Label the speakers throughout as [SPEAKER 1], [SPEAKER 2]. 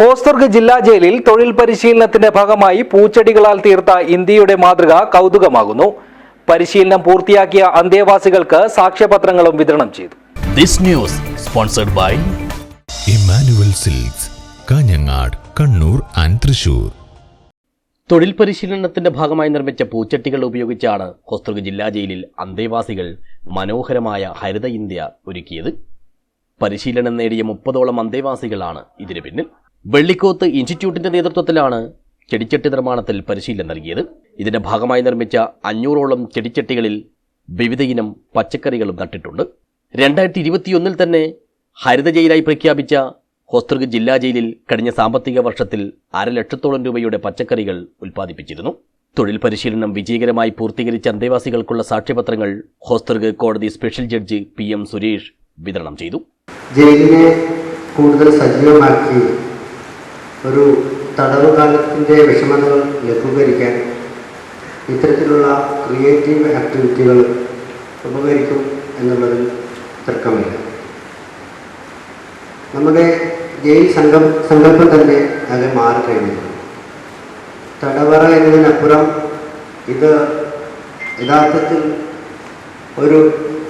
[SPEAKER 1] ഹോസ്ദുർഗ് ജില്ലാ ജയിലിൽ തൊഴിൽ പരിശീലനത്തിന്റെ ഭാഗമായി പൂച്ചെടികളാൽ തീർത്ത ഇന്ത്യയുടെ മാതൃക കൗതുകമാകുന്നു. പരിശീലനം പൂർത്തിയാക്കിയ അന്തേവാസികൾക്ക് സാക്ഷ്യപത്രങ്ങളും വിതരണം ചെയ്തു.
[SPEAKER 2] This news sponsored by
[SPEAKER 3] Emmanuel silks Kanhangad Kannur and Thrissur
[SPEAKER 2] തൊഴിൽ പരിശീലനത്തിന്റെ ഭാഗമായി നിർമ്മിച്ച പൂച്ചട്ടികൾ ഉപയോഗിച്ചാണ് ഹോസ്ദുർഗ് ജില്ലാ ജയിലിൽ അന്തേവാസികൾ മനോഹരമായ ഹരിത ഇന്ത്യ ഒരുക്കിയത്. പരിശീലനം നേടിയ മുപ്പതോളം അന്തേവാസികളാണ് ഇതിനു പിന്നിൽ. വെള്ളിക്കോത്ത് ഇൻസ്റ്റിറ്റ്യൂട്ടിന്റെ നേതൃത്വത്തിലാണ് ചെടിച്ചട്ടി നിർമ്മാണത്തിൽ പരിശീലനം നൽകിയത്. ഇതിന്റെ ഭാഗമായി നിർമ്മിച്ച അഞ്ഞൂറോളം ചെടിച്ചട്ടികളിൽ വിവിധ ഇനം പച്ചക്കറികളും നട്ടിട്ടുണ്ട്. രണ്ടായിരത്തി ഇരുപത്തിയൊന്നിൽ തന്നെ ഹരിത ജയിലായി പ്രഖ്യാപിച്ച ഹോസ്ദുർഗ് ജില്ലാ ജയിലിൽ കഴിഞ്ഞ സാമ്പത്തിക വർഷത്തിൽ അരലക്ഷത്തോളം രൂപയുടെ പച്ചക്കറികൾ ഉൽപ്പാദിപ്പിച്ചിരുന്നു. തൊഴിൽ പരിശീലനം വിജയകരമായി പൂർത്തീകരിച്ച അന്തേവാസികൾക്കുള്ള സാക്ഷ്യപത്രങ്ങൾ ഹോസ്ദുർഗ് കോടതി special judge P M Suresh വിതരണം ചെയ്തു.
[SPEAKER 4] ജയിലിനെ കൂടുതൽ സജീവമാക്കി ഒരു തടവ് കാലത്തിന്റെ വിഷമതകൾ ലഘൂകരിക്കാൻ ഇത്തരത്തിലുള്ള ക്രിയേറ്റീവ് ആക്ടിവിറ്റികൾ ഉപകരിക്കും എന്നുള്ളതിൽ തർക്കമില്ല. നമ്മുടെ ജയിൽ സംഘം സങ്കല്പം തന്നെ അത് മാറിക്കഴിഞ്ഞിരുന്നു. തടവറ എന്നതിനപ്പുറം ഇത് യഥാർത്ഥത്തിൽ ഒരു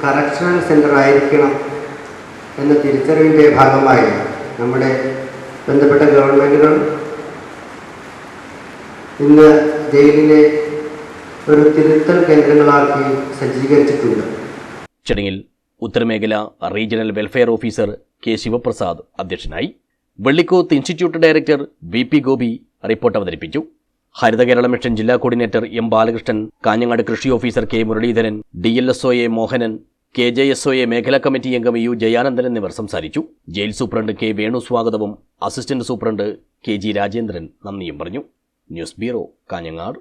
[SPEAKER 4] കറക്ഷണൽ സെന്റർ ആയിരിക്കണം എന്ന തിരിച്ചറിവിന്റെ ഭാഗമായി നമ്മുടെ ബന്ധപ്പെട്ട ഗവൺമെന്റുകൾ ഇന്ന് ജയിലിനെ ഒരു തിരുത്തൽ കേന്ദ്രങ്ങളാക്കി സജ്ജീകരിച്ചിട്ടുണ്ട്.
[SPEAKER 2] ചടങ്ങിൽ ഉത്തരമേഖല regional welfare officer K Sivaprasad അധ്യക്ഷനായി Vellikoth institute director V P Gopi report അവതരിപ്പിച്ചു. ഹരിത കേരള മിഷൻ ജില്ലാ കോർഡിനേറ്റർ എം ബാലകൃഷ്ണൻ കാഞ്ഞങ്ങാട് കൃഷി officer K Muraleedharan D L S O A Mohanan K J S O A മേഖലാ കമ്മിറ്റി അംഗം യു ജയാനന്ദൻ എന്നിവർ സംസാരിച്ചു. Jail superintendent K Venu സ്വാഗതവും assistant superintendent K G Rajendran നന്ദിയും പറഞ്ഞു. News bureau Kanhangad.